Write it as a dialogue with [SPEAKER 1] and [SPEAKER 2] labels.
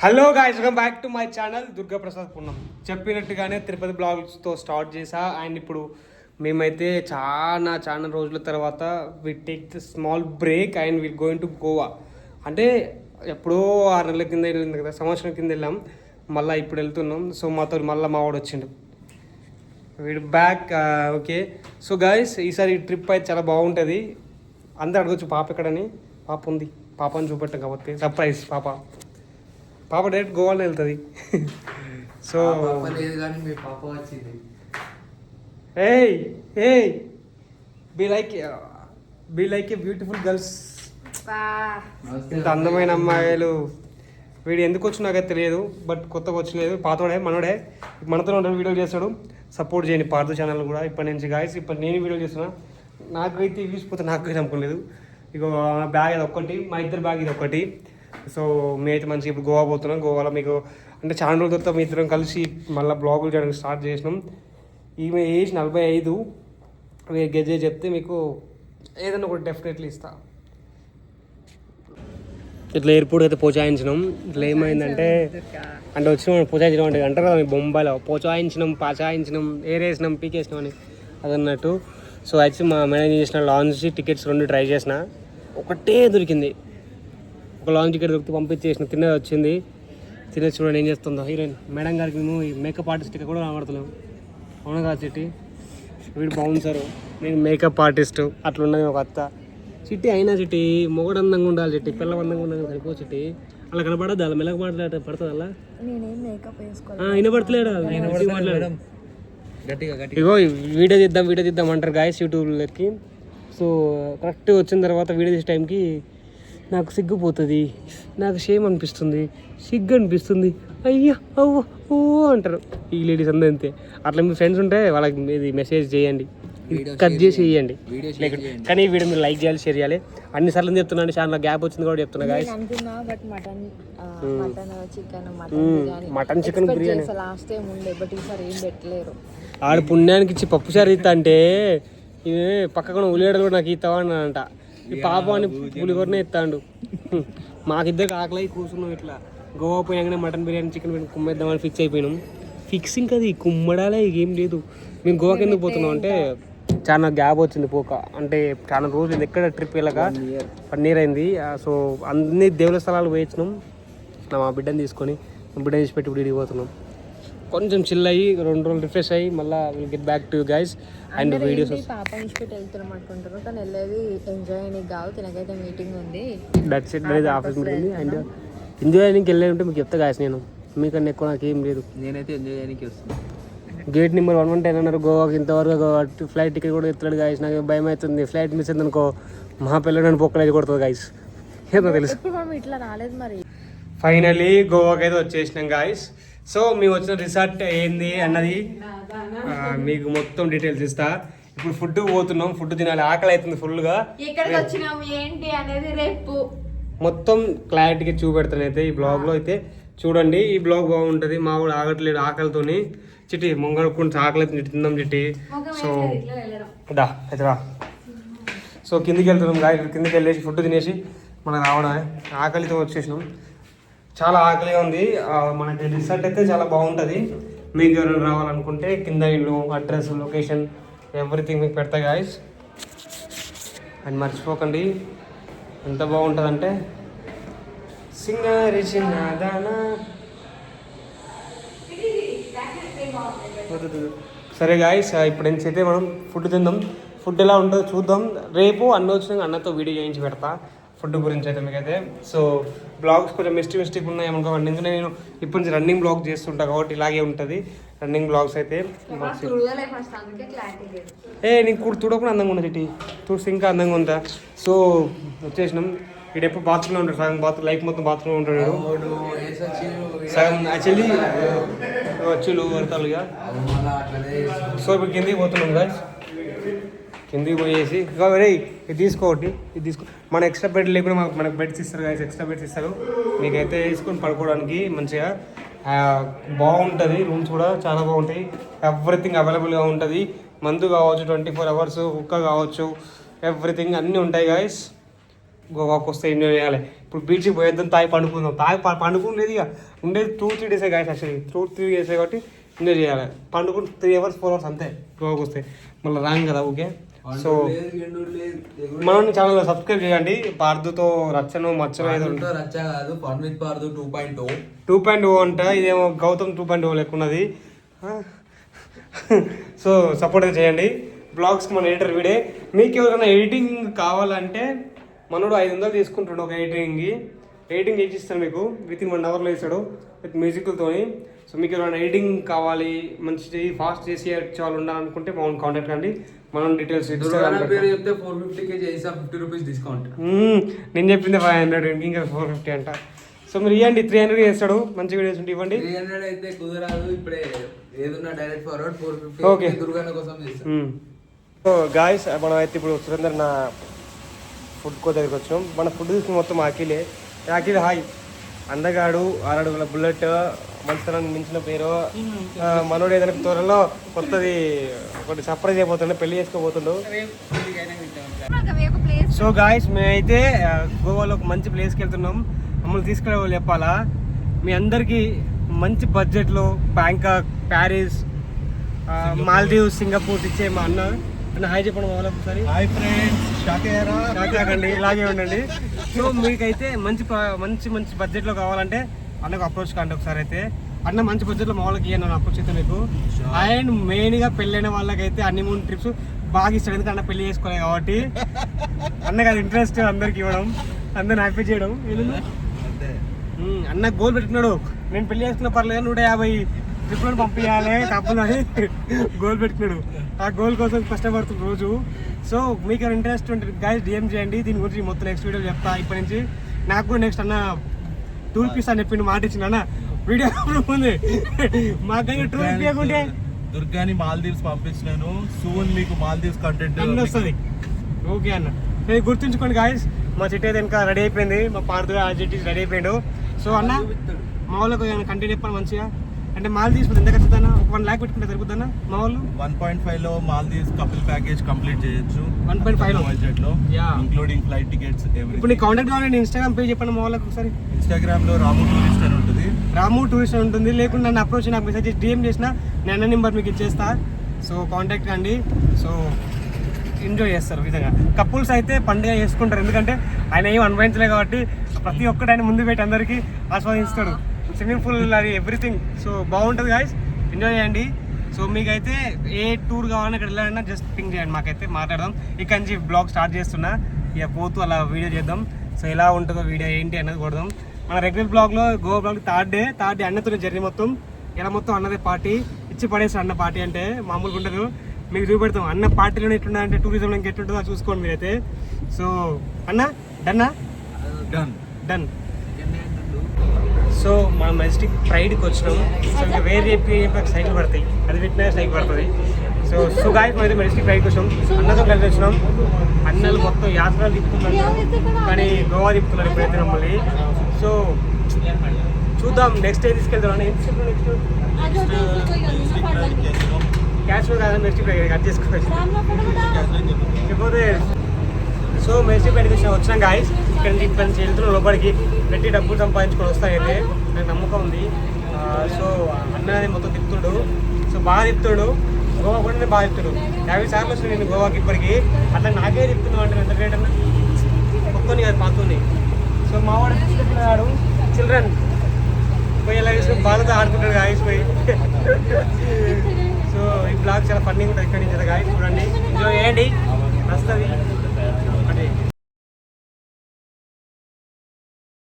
[SPEAKER 1] Hello guys welcome back to my channel Durga Prasad Punnam చెప్పినట్టుగానే తిరుపతి బ్లాగ్స్తో start చేసా and ఇప్పుడు మేమైతే చాలా చాలా రోజుల తర్వాత we take the small break and will going to Goa అంటే ఎప్పుడో ఆరు నెలల కింద వెళ్ళింది కదా సంవత్సరం కింద వెళ్ళాం. మళ్ళీ ఇప్పుడు వెళ్తున్నాం. సో మాతో మళ్ళీ మావాడు వచ్చిండు. వీడు బ్యాక్ ఓకే సో గాయస్ ఈసారి ట్రిప్ అయితే చాలా బాగుంటుంది. అందరు అడగచ్చు పాప ఎక్కడని? పాప ఉంది. పాపని చూపెట్టాం కాబట్టి. సర్ప్రైజ్ పాప. పాప డైరెక్ట్ గోవాలో వెళ్తుంది. సో
[SPEAKER 2] ఆ పాప లేదు కానీ మీ పాప వచ్చింది.
[SPEAKER 1] ఏయ్ ఏయ్ be like be like a beautiful girls ఇంత అందమైన అమ్మాయిలు. వీడు ఎందుకు వచ్చి నాకైతే తెలియదు బట్ కొత్తగా వచ్చిలేదు పాతోడే మనోడే. మనతో ఉండే వీడియోలు చేస్తాడు. సపోర్ట్ చేయండి పాత ఛానల్ కూడా ఇప్పటి నుంచి గాయస్ ఇప్పుడు నేను వీడియో చేస్తున్నా. నాకైతే వీసిపోతే నాకు నమ్మకలేదు ఇక బ్యాగ్ ఇది ఒక్కటి మా ఇద్దరు బ్యాగ్ ఇది ఒకటి సో మేమైతే మంచిగా ఇప్పుడు గోవా పోతున్నాం. గోవాలో మీకు అంటే చాలా రోజుల తర్వాత మీ ఇద్దరం కలిసి మళ్ళీ బ్లాగులు చేయడానికి స్టార్ట్ చేసినాం. ఈమె ఏజ్ నలభై ఐదు. మీరు గెజే చెప్తే మీకు ఏదైనా ఒకటి డెఫినెట్లీ ఇస్తా. ఇట్లా ఎయిర్పోర్ట్ అయితే పోచాయించినాం. ఇట్లా ఏమైందంటే అంటే వచ్చి మనం పోచాయించడం అంటే అంటారు కదా మీ బొంబాయిలో. పోచాయించినాం పచాయించినాం ఏరేసినాం పీకేసినాం అని అది అన్నట్టు సో అయితే మా మేనేజ్ చేసిన లాంచ్ టికెట్స్ రెండు ట్రై చేసిన. ఒకటే దొరికింది. ఒక లాంచ్ టికెట్ దొరికి పంపించేసిన తిన్నది వచ్చింది. తినేసి చూడండి ఏం చేస్తుందో. హీరోయిన్ మేడం గారికి మేము ఈ మేకప్ ఆర్టిస్ట్ ఇక్కడ కూడా రాబడతలేము అవును కాదు చిట్టి? వీడు బౌన్సరు. నేను మేకప్ ఆర్టిస్ట్. అట్లున్నది ఒక అత్త. చిట్టి అయినా చిట్టి మొగడు అందంగా ఉండాలి చిట్టి. పిల్ల అందంగా ఉండాలి సరిపో చిట్టి. అలా కనపడద్దు? అలా మెల్లగా మాట్లాడ పడుతుంది అలా? మాట్లాడు.
[SPEAKER 2] గట్టిగా
[SPEAKER 1] ఇగో వీడియో తీద్దాం వీడియో తీద్దాం అంటారు గాయస్ యూట్యూబ్లోకి సో కరెక్ట్ వచ్చిన తర్వాత వీడియో తీసే టైంకి నాకు సిగ్గుపోతుంది. నాకు షేమ్ అనిపిస్తుంది. సిగ్గు అనిపిస్తుంది అయ్యా అవ్వ ఓ అంటారు. ఈ లేడీస్ అందరూ అంతే. అట్లా మీ ఫ్రెండ్స్ ఉంటే వాళ్ళకి ఇది మెసేజ్ చేయండి. కట్ చేసి ఇవ్వండి కానీ ఈ వీడియో మీరు లైక్ చేయాలి షేర్ చేయాలి. అన్ని సార్లు చెప్తున్నాను చాలా గ్యాప్ వచ్చింది కూడా చెప్తున్నా గాయస్
[SPEAKER 3] నేను అనుకున్నా but mutton mutton chicken. Biryani
[SPEAKER 1] mutton chicken biryani
[SPEAKER 3] last time ఉండే బట్ ఈసారి ఏం పెట్టలేరు.
[SPEAKER 1] ఆడు పుణ్యానికి ఇచ్చి పప్పు చారు ఇస్తా అంటే ఇది పక్కన ఉల్లిగడ్డలు కూడా నాకు ఇస్తావా అని అంట ఈ పాపాన్ని పులిగొరనే ఇస్తాడు మాకిద్దరికి ఆకలి కూర్చున్నాం ఇట్లా. గోవా పోయాగానే మటన్ బిర్యానీ చికెన్ బిర్యానీ కుమ్మేద్దామని ఫిక్స్ అయిపోయినాం. ఫిక్సింగ్ అది కుమ్మడాలే ఏం లేదు. మేము గోవాకి ఎందుకు పోతున్నాం అంటే చాలా గ్యాప్ వచ్చింది పోక. అంటే చాలా రోజులు ఎక్కడ ట్రిప్ వెళ్ళక? వన్ ఇయర్ అయింది. సో అన్ని దేవుల స్థలాలు పోయించినాం మా బిడ్డని తీసుకొని బిడ్డ తీసి పెట్టి ఇప్పుడు ఇడిగి పోతున్నాం. కొంచెం చిల్ అయ్యి రెండు రోజులు రిఫ్రెష్ అయ్యి మళ్ళీ will get back to guys and videos
[SPEAKER 3] పాప ఇచ్చిపెట్టి వెళ్తున్నాం అనుకుంటారు కానీ వెళ్ళేది ఎంజాయ్ అనేది కాదు తినకైతే మీటింగ్ ఉంది.
[SPEAKER 1] That's it office meeting and enjoy చేయడానికి వెళ్ళే ఉంటే మీకు చెప్తా గాయస్ నేను. మీకన్నా ఎక్కువ నాకు ఏం లేదు.
[SPEAKER 2] నేనైతే ఎంజాయ్ చేయడానికి వస్తున్నా.
[SPEAKER 1] Gate number one one ten అన్నారు గోవాకి ఇంతవరకు గోవా ఫ్లైట్ టికెట్ కూడా ఎత్తాడు గాయస్ నాకు భయం అవుతుంది. ఫ్లైట్ మిస్ అయింది అనుకో మా పిల్లలు నన్ను పొక్కలేదు కొడుతుంది గాయస్ ఏదో తెలుసు.
[SPEAKER 3] ఇట్లా రాలేదు మరి?
[SPEAKER 1] ఫైనలీ గోవాకి అయితే వచ్చేసినాం గాయస్ సో మేము వచ్చిన రిసార్ట్ ఏంది అన్నది మీకు మొత్తం డీటెయిల్స్ ఇస్తా. ఇప్పుడు ఫుడ్ పోతున్నాం ఫుడ్ తినాలి ఆకలి అవుతుంది ఫుల్గా
[SPEAKER 3] ఎక్కడికి వచ్చినాం ఏంటి అనేది రేపు.
[SPEAKER 1] మొత్తం క్లారిటీగా చూపెడతాను అయితే ఈ బ్లాగ్లో అయితే. చూడండి ఈ బ్లాగ్ బాగుంటుంది మా వాడు ఆగట్లేడు ఆకలితోని. చిట్టి ముంగడుకుంటే ఆకలి తిందాం చిట్టి. సో దా అయితే రా. సో కిందికి వెళ్తున్నాం గాయ కిందికి వెళ్ళేసి ఫుడ్ తినేసి మనం రావడమే. ఆకలితో వచ్చేసినాం. చాలా ఆకలిగా ఉంది. మనకి రిసార్ట్ అయితే చాలా బాగుంటుంది. మీకు ఎవరైనా రావాలనుకుంటే కింద ఇల్లు అడ్రస్ లొకేషన్ ఎవ్రీథింగ్ మీకు పెడతా గాయస్ అండ్ మర్చిపోకండి. ఎంత బాగుంటుందంటే సింగారి చిన్నదానా. సరే గాయస్ ఇప్పుడు నుంచి అయితే మనం? ఫుడ్ తిందాం. ఫుడ్ ఎలా ఉంటుందో చూద్దాం. రేపు అన్న వచ్చినాక అన్నతో వీడియో చేయించి పెడతా. ఫుడ్ గురించి అయితే మీకైతే సో బ్లాగ్స్ కొంచెం మిస్టేక్ మిస్టేక్ ఉన్నాయి అనుకోండి ఎందుకంటే నేను ఇప్పటి నుంచి రన్నింగ్ బ్లాగ్ చేస్తుంటా కాబట్టి ఇలాగే ఉంటుంది. రన్నింగ్ బ్లాగ్స్ అయితే ఏ నీకు కూడా చూడకుండా అందంగా ఉంది చిట్టి? చూస్తే ఇంకా అందంగా ఉందా? సో వచ్చేసినాం. వీడు ఎప్పుడు బాత్రూంలో ఉంటాడు సగం బాత్రూమ్ లైఫ్ మొత్తం బాత్రూంలో ఉంటాడు సగం యాక్చువల్లీ వచ్చి
[SPEAKER 2] అట్లనే
[SPEAKER 1] సో ఇప్పుడు కిందికి పోతున్నాం గాయస్ కిందికి పోయేసి రే ఇది తీసుకోటి ఇది తీసుకో. మన ఎక్స్ట్రా బెడ్ లేకుండా మనకు మనకు బెడ్స్ ఇస్తారు గాయస్ ఎక్స్ట్రా బెడ్స్ ఇస్తారు. మీకైతే వేసుకొని పడుకోవడానికి మంచిగా బాగుంటుంది. రూమ్స్ కూడా చాలా బాగుంటాయి. ఎవ్రీథింగ్ అవైలబుల్గా ఉంటుంది. మందు కావచ్చు ట్వంటీ ఫోర్ అవర్స్ కుక్క కావచ్చు ఎవ్రీథింగ్ అన్నీ ఉంటాయి గాయస్ గోవాకి వస్తే ఎంజాయ్ చేయాలి. ఇప్పుడు బీచ్కి పోయేద్దాం తాగి పండుకుందాం. తాగి ప- ఇక. ఉండేది టూ త్రీ డేసే గాయస్ యాక్చువల్లీ టూ త్రీ డేసే కాబట్టి ఎంజాయ్ చేయాలి. పండుకుని త్రీ అవర్స్ ఫోర్ అవర్స్ అంతే గోవాకి వస్తే. మళ్ళీ రాంగ్ కదా ఓకే సో మనం ఛానల్ సబ్స్క్రైబ్ చేయండి. పార్దుతో రచ్చను మచ్చను ఏదో
[SPEAKER 2] రచ్చ కాదు fun with Pardhu two point O.
[SPEAKER 1] Two point O అంట ఇదేమో గౌతమ్ టూ పాయింట్ ఓ లెక్క ఉన్నది సో సపోర్ట్ చేయండి. బ్లాగ్స్కి మన ఎడిటర్ వీడే. మీకు ఎవరైనా ఎడిటింగ్ కావాలంటే మనోడు ఐదు వందలు తీసుకుంటాడు ఒక ఎడిటింగ్కి. ఎడిటింగ్ చేసి ఇస్తాను మీకు? విత్ ఇన్ వన్ అవర్లో ఇస్తాడు విత్ మ్యూజిక్లతోని. సో మీకు ఎవరైనా ఎడిటింగ్ కావాలి మంచి ఫాస్ట్ చేసి చాలా ఉండాలనుకుంటే మమ్మల్ని కాంటాక్ట్ కండి. మనం డీటెయిల్స్
[SPEAKER 2] పేరు చెప్తే ఫోర్ ఫిఫ్టీకి చేసా ఫిఫ్టీ రూపీస్ డిస్కౌంట్
[SPEAKER 1] నేను చెప్పింది ఫైవ్ హండ్రెడ్ ఇంకా ఫోర్ ఫిఫ్టీ అంట. సో మీరు ఇవ్వండి త్రీ హండ్రెడ్ చేస్తాడు మంచి వీడియోస్ ఉంటే ఇవ్వండి.
[SPEAKER 2] త్రీ హండ్రెడ్ అయితే కుదరదు ఇప్పుడే ఏదున్నా డైరెక్ట్ ఫార్వర్డ్ ఫోర్. ఫిఫ్టీ దుర్గాన కోసం చేస్తాం.
[SPEAKER 1] సో గాయస్ మనం అయితే ఇప్పుడు సురేందర్ నా ఫుడ్ కో దగ్గరికి వచ్చినాం మన ఫుడ్ తీసుకుని మొత్తం అఖిలే. అఖిల్ హాయ్ అందగాడు ఆరడుగుల బుల్లెట్ మంచితనానికి మించిన పేరు మనోడు ఏదైనా త్వరలో కొత్తది ఒకటి సర్ప్రైజ్ అయిపోతుండే పెళ్ళి చేసుకోబోతుండు. సో గాయస్ మేమైతే గోవాలో ఒక మంచి ప్లేస్కి వెళ్తున్నాం. మమ్మల్ని తీసుకెళ్ళే వాళ్ళు చెప్పాలా? మీ అందరికీ మంచి బడ్జెట్లో బ్యాంకాక్ ప్యారిస్ ఆ, మాల్దీవ్స్ సింగపూర్ ఇచ్చే మా అన్న. అన్న హాయ్ చెప్పండి మా వాళ్ళకి ఒకసారి.
[SPEAKER 4] హాయ్ ఫ్రెండ్స్
[SPEAKER 1] ఇలాగే ఉండండి. సో మీకైతే మంచి మంచి మంచి బడ్జెట్లో కావాలంటే అన్నకు అప్రోచ్ కాండి ఒకసారి అయితే. అన్న మంచి బడ్జెట్లో మా వాళ్ళకి ఇయ్యండి అప్రోచ్ అయితే మీకు. అండ్ మెయిన్గా పెళ్ళైన వాళ్ళకైతే అన్ని మూడు ట్రిప్స్ బాగా ఇస్తాడు ఎందుకంటే అన్న పెళ్ళి చేసుకోలేదు కాబట్టి. అన్నకి అది ఇంట్రెస్ట్ అందరికి ఇవ్వడం అందరిని హ్యాపీ చేయడం. అన్న గోల్ పెట్టుకున్నాడు. నేను పెళ్ళి చేసుకున్న పర్లేదు నూట యాభై ట్రిప్లను పంపించాలి కప్పులు అని గోల్ పెట్టుకున్నాడు. ఆ గోల్ కోసం కష్టపడుతుంది రోజు. సో మీకు ఇంట్రెస్ట్ ఉంటే గైస్ డిఎం చేయండి. దీని గురించి మొత్తం నెక్స్ట్ వీడియో చెప్తా. ఇప్పటి నుంచి నాకు కూడా నెక్స్ట్ అన్న టూర్ పీస్ అని చెప్పిండు మాట ఇచ్చిండు అన్న వీడియో ఉంది మా దగ్గర టూర్ ఇవ్వకుంటే
[SPEAKER 4] దుర్గాని మాల్దీవ్స్ పంపించినాను. సూన్ మీకు మాల్దీవ్స్ కంటెంట్
[SPEAKER 1] అన్న వస్తుంది. ఓకే అన్న. నేను గుర్తుంచుకోండి గాయస్ మా చెట్టు అయితే ఇంకా రెడీ అయిపోయింది. మా పార్దు ఆ చెట్టు రెడీ అయిపోయాడు. సో అన్న మా వాళ్ళకు ఏమైనా కంటెంట్ చెప్పాలి మంచిగా? అంటే మాల్ తీసుకుంటే ఎంత ఖచ్చితంగా ఒక వన్ ల్యాక్ పెట్టుకుంటే సరిపోతుందా? మా వాళ్ళు?
[SPEAKER 4] వన్ పాయింట్ ఫైవ్లో మాల్దీవ్స్ కపుల్ ప్యాకేజ్ కంప్లీట్ చేయొచ్చు.
[SPEAKER 1] 1.5 లో? బడ్జెట్లో.
[SPEAKER 4] ఇంక్లూడింగ్ ఫ్లైట్ టికెట్స్
[SPEAKER 1] ఇప్పుడు
[SPEAKER 4] ఎవ్రీ
[SPEAKER 1] నీ కాంటాక్ట్ కావాలంటే ఇన్స్టాగ్రామ్ పేజ్ చెప్పండి మా వాళ్ళకి ఒకసారి.
[SPEAKER 4] ఇన్స్టాగ్రామ్లో రాము టూరిస్ట్ అని ఉంటుంది.
[SPEAKER 1] రాము టూరిస్ట్ ఉంటుంది. లేకుంటే నన్ను అప్రోచ్ నాకు మెసేజ్ డిఎం చేసిన నేను అన్న నెంబర్ మీకు ఇచ్చేస్తా. సో కాంటాక్ట్ కండి సో ఎంజాయ్ చేస్తారు విధంగా. కపుల్స్ అయితే పండుగ చేసుకుంటారు. ఎందుకంటే ఆయన ఏం అనుభవించలే కాబట్టి ప్రతి ఒక్కటి ఆయన ముందు పెట్టి అందరికీ ఆస్వాదిస్తాడు. స్విమ్మింగ్ పూల్ అది ఎవ్రీథింగ్. సో బాగుంటుంది గాయస్ ఎంజాయ్ చేయండి. సో మీకైతే ఏ టూర్ కావాలన్నా ఇక్కడ వెళ్ళాలన్నా జస్ట్ పింక్ చేయండి. మాకైతే మాట్లాడదాం. ఇక్కడ నుంచి బ్లాగ్ స్టార్ట్ చేస్తున్నా. ఇక పోతూ అలా వీడియో చేద్దాం. సో ఎలా ఉంటుందో వీడియో ఏంటి అన్నది కొడదాం. మన రెగ్యులర్ బ్లాగ్లో Goa blog third day third day అన్నతో జర్నీ మొత్తం. ఇలా మొత్తం అన్నదే పార్టీ ఇచ్చి పడేసి అన్న పార్టీ అంటే మామూలుగా ఉండదు. మీకు చూపెడతాం. అన్న పార్టీలో ఎట్లున్నా అంటే టూరిజంలో ఇంకెట్లుంటుందో అది చూసుకోండి మీరైతే. సో అన్న డన్నా
[SPEAKER 4] డన్
[SPEAKER 1] డన్ సో మనం మెజెస్టిక్ ప్రైడ్కి వచ్చినాం సో ఇంకా వేరే చెప్పి సైకిల్ పడతాయి. అది పెట్టినా సైకిల్ పడుతుంది. సో సో గాయ అయితే మెజెస్టిక్ ప్రైడ్కి వచ్చినాం అన్నతో కలిసి వచ్చినాం అన్నలు మొత్తం యాత్రలు తిప్పుతున్నారు. కానీ గోవా తిప్పుతున్నారు ఇప్పుడైతే మమ్మల్ని. సో చూద్దాం నెక్స్ట్ ఏం తీసుకెళ్తాం నెక్స్ట్? క్యాష్ కాదని మెజెస్టిక్ ప్రైడ్. కట్ చేసుకోవచ్చు. లేకపోతే సో మెస్సీ పెడికి వచ్చినాం గాయస్ ఇక్కడ నుంచి ఇక్కడ నుంచి వెళ్తున్నాం లోపలికి పెట్టి డబ్బులు సంపాదించుకొని వస్తాయైతే నాకు నమ్మకం ఉంది. సో అన్నది మొత్తం తిప్పుతుడు. సో బాగా తిప్పుతుడు. గోవా కూడా నేను బాగా తిప్పుతుడు. యాభై సార్లు వస్తుంది నేను గోవాకి ఇప్పటికి. అట్లా నాకే తిప్పుతున్నావు అంటే ఎంత రేట్ అన్న ఒక్కొని కాదు పాతుంది సో మా వాడు చిల్డ్రన్. పోయి ఎలా వేసుకుని బాలతో ఆడుకుంటాడు గాయస్ పోయి. సో ఈ బ్లాగ్ చాలా ఫన్నీ ఉంటుంది ఇక్కడ నుంచి గాయస్ చూడండి. ఎంజాయ్ చేయండి. నస్తుంది